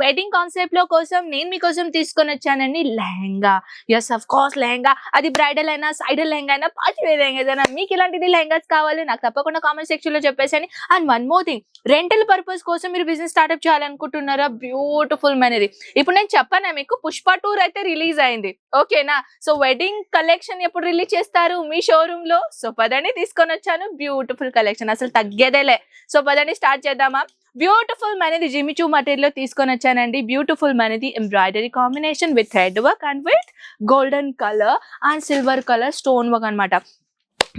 Wedding కాన్సెప్ట్లో కోసం నేను మీకోసం తీసుకొని వచ్చానండి lehenga. Yes of course lehenga. అది బ్రైడల్ అయినా సైడల్ లెహంగా అయినా పార్టీ వేర్ లెహంగా అయినా మీకు ఇలాంటిది లెహంగాస్ కావాలి నాకు తప్పకుండా కామెంట్ సెక్షన్లో చెప్పేసాను and one more thing rental purpose కోసం మీరు బిజినెస్ స్టార్ట్అప్ చేయాలనుకుంటున్నారా? బ్యూటిఫుల్ అనేది ఇప్పుడు నేను చెప్పాను మీకు పుష్ప టూర్ అయితే రిలీజ్ అయింది. ఓకేనా సో వెడ్డింగ్ కలెక్షన్ ఎప్పుడు రిలీజ్ చేస్తారు? మీ షోరూమ్లో? సో పదండి తీసుకొని వచ్చాను. బ్యూటిఫుల్ కలెక్షన్ అసలు తగ్గేదేలే. సో పదండి స్టార్ట్ చేద్దామా? బ్యూటిఫుల్ మనది జిమిచూ మటీరియల్ తీసుకొని వచ్చానండి. బ్యూటిఫుల్ మనది embroidery combination with thread work and with golden colour and silver colour stone work అనమాట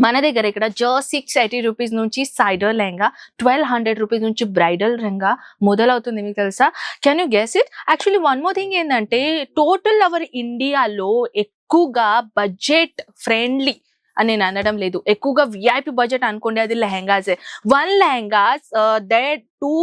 మన దగ్గర ఇక్కడ జో సిక్స్ ఎయిటీ రూపీస్ నుంచి సైడర్ లెహంగా ట్వెల్వ్ హండ్రెడ్ రూపీస్ నుంచి బ్రైడల్ లెహంగా మొదలవుతుంది మీకు తెలుసా? Can you guess it actually one more thing ఏంటంటే టోటల్ అవర్ ఇండియాలో ఎక్కువగా బడ్జెట్ ఫ్రెండ్లీ అని నేను అనడం లేదు. ఎక్కువగా విఐపి బడ్జెట్ అనుకోండి అది లెహంగాసే. One lehengas they uh, two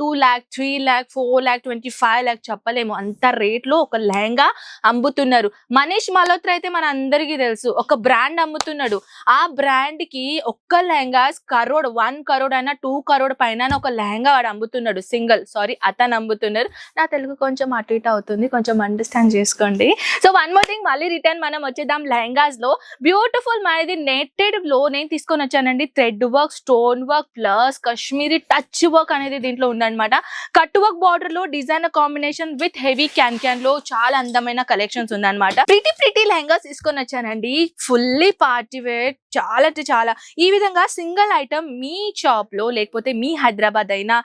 two lakh three lakh four lakh twenty five lakh చెప్పలేము. అంత రేట్లో ఒక లెహంగా అమ్ముతున్నారు. మనీష్ మల్హోత్రా అయితే మన అందరికీ తెలుసు. ఒక బ్రాండ్ అమ్ముతున్నాడు. ఆ బ్రాండ్కి ఒక్క లెహంగా కరోడ్ వన్ కరోడ్ అయినా టూ కరోడ్ పైన ఒక లెహంగా వాడు అమ్ముతున్నాడు. సింగిల్. సారీ అతను అమ్ముతున్నారు. నా తెలుగు కొంచెం అటు ఇటు అవుతుంది. కొంచెం అండర్స్టాండ్ చేసుకోండి. సో వన్ మోర్ థింగ్ మళ్ళీ రిటర్న్ మనం వచ్చేద్దాం లెహంగాస్లో బ్యూటిఫుల్ మనది నెట్టెడ్లో నేను తీసుకొని వచ్చానండి. Thread work stone work plus Kashmiri touch work అనేది దీంట్లో ఉందన్నమాట. కట్ వర్క్ బార్డర్లో design combination with heavy can క్యాన్లో చాలా అందమైన కలెక్షన్స్ ఉందన్నమాట. ప్రిటీ ప్రిటీ లెహంగాస్ తీసుకొని వచ్చానండి. ఫుల్లీ పార్టీ వేర్ చాలా అంటే చాలా. ఈ విధంగా సింగిల్ ఐటమ్ మీ షాప్లో లేకపోతే మీ హైదరాబాద్ అయినా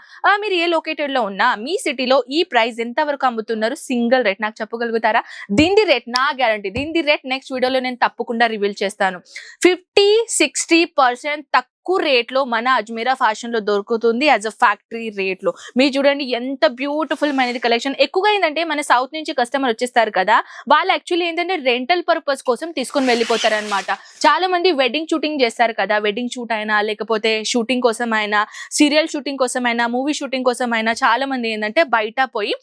మీరు ఏ లొకేటెడ్లో ఉన్నా మీ సిటీలో ఈ ప్రైస్ ఎంత వరకు అమ్ముతున్నారు? సింగిల్ రేట్ నాకు చెప్పగలుగుతారా? దీని రేట్ నా గ్యారంటీ దీని రేట్ నెక్స్ట్ వీడియోలో నేను తప్పకుండా రివీల్ చేస్తాను. ఫిఫ్టీ సిక్స్టీ పర్సెంట్ తక్కువ రేట్లో మన అజ్మీరా ఫ్యాషన్లో దొరుకుతుంది యాజ్ అ ఫ్యాక్టరీ రేట్లో మీరు చూడండి ఎంత బ్యూటిఫుల్ మనది కలెక్షన్. ఎక్కువగా ఏంటంటే మన సౌత్ నుంచి కస్టమర్ వచ్చేస్తారు కదా వాళ్ళు యాక్చువల్లీ ఏంటంటే రెంటల్ పర్పస్ కోసం తీసుకొని వెళ్ళిపోతారు అనమాట చాలా మంది వెడ్డింగ్ షూటింగ్ చేస్తారు కదా వెడ్డింగ్ షూట్ అయినా లేకపోతే షూటింగ్ కోసం అయినా సీరియల్ షూటింగ్ కోసం అయినా మూవీ షూటింగ్ కోసం అయినా చాలా మంది ఏంటంటే బయట పోయి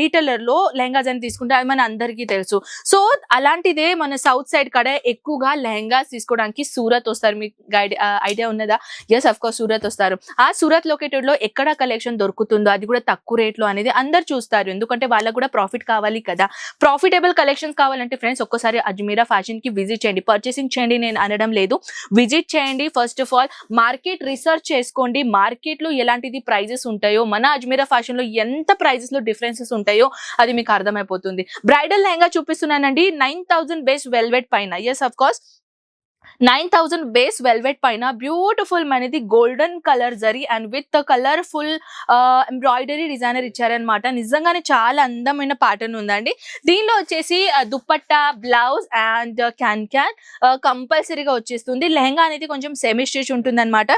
రీటైలర్లో లెహంగాస్ అని తీసుకుంటే అది మన అందరికీ తెలుసు. సో అలాంటిదే మన సౌత్ సైడ్ కడ ఎక్కువగా లెహంగాస్ తీసుకోవడానికి సూరత్ వస్తారు. మీకు గైడ్ ఐడియా ఉన్నదా? ఎస్ అఫ్ కోర్స్ సూరత్ వస్తారు. ఆ సూరత్ లొకేటెడ్లో ఎక్కడ కలెక్షన్ దొరుకుతుందో అది కూడా తక్కువ రేట్లో అనేది అందరు చూస్తారు. ఎందుకంటే వాళ్ళకు కూడా ప్రాఫిట్ కావాలి కదా. ప్రాఫిటబుల్ కలెక్షన్స్ కావాలంటే ఫ్రెండ్స్ ఒక్కసారి అజ్మీరా ఫ్యాషన్కి విజిట్ చేయండి. పర్చేసింగ్ చేయండి నేను అనడం లేదు. విజిట్ చేయండి first of all market research చేసుకోండి. మార్కెట్లో ఎలాంటిది ప్రైజెస్ ఉంటాయో మన అజ్మీరా ఫ్యాషన్లో ఎంత ప్రైజెస్లో డిఫరెన్సెస్ ఉంటాయో అది మీకు అర్థమైపోతుంది. బ్రైడల్ లెహంగా చూపిస్తున్నానండి. నైన్ థౌసండ్ బేస్ వెల్వెట్ పైన. Yes of course nine thousand base velvet పైన బ్యూటిఫుల్ మనది golden colour zari and with colourful embroidery designer ఇచ్చారనమాట నిజంగానే చాలా అందమైన ప్యాటర్న్ ఉందండి. దీనిలో వచ్చేసి dupatta blouse and can can కంపల్సరీగా వచ్చేస్తుంది. లెహంగా అనేది కొంచెం సెమీ స్టిచ్ ఉంటుంది అనమాట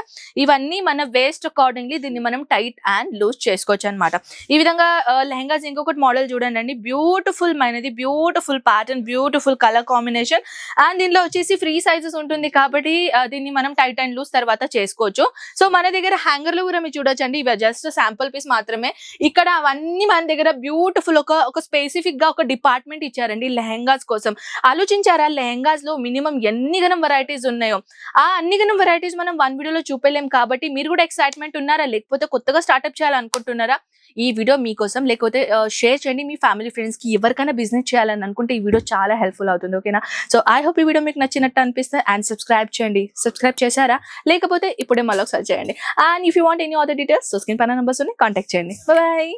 ఇవన్నీ మన వేస్ట్ అకార్డింగ్లీ దీన్ని మనం టైట్ అండ్ లూజ్ చేసుకోవచ్చు అనమాట ఈ విధంగా లెహంగాస్ ఇంకొకటి మోడల్ చూడండి అండి బ్యూటిఫుల్ మనది beautiful pattern beautiful colour combination. And దీనిలో వచ్చేసి ఫ్రీ సైజెస్ ఉంటుంది కాబట్టి దీన్ని మనం టైట్ అండ్ లూజ్ తర్వాత చేసుకోవచ్చు. సో మన దగ్గర హ్యాంగర్లు కూడా మీరు చూడొచ్చండి ఇవి జస్ట్ శాంపుల్ పీస్ మాత్రమే. ఇక్కడ అవన్నీ మన దగ్గర బ్యూటిఫుల్ ఒక ఒక స్పెసిఫిక్గా ఒక డిపార్ట్మెంట్ ఇచ్చారండి లెహంగాస్ కోసం. ఆలోచించారా? లెహంగాస్లో మినిమం ఎన్ని గనం వెరైటీస్ ఉన్నాయో? ఆ అన్ని గనం వెరైటీస్ మనం వన్ వీడియోలో చూపలేం కాబట్టి మీరు కూడా ఎక్సైట్మెంట్ ఉన్నారా? లేకపోతే కొత్తగా స్టార్ట్అప్ చేయాలనుకుంటున్నారా? ఈ వీడియో మీకోసం లేకపోతే షేర్ చేయండి మీ ఫ్యామిలీ ఫ్రెండ్స్కి. ఎవరికైనా బిజినెస్ చేయాలని అనుకుంటే ఈ వీడియో చాలా హెల్ప్ఫుల్ అవుతుంది ఓకేనా సో ఐ హోప్ ఈ వీడియో మీకు నచ్చినట్టు అనిపిస్తే అండ్ సబ్స్క్రైబ్ చేయండి. సబ్స్క్రైబ్ చేశారా? లేకపోతే ఇప్పుడే మళ్ళీ ఒకసారి చేయండి. And if you want any other details so screen పైన నెంబర్స్ ఉన్నాయి కాంటాక్ట్ చేయండి. బాయ్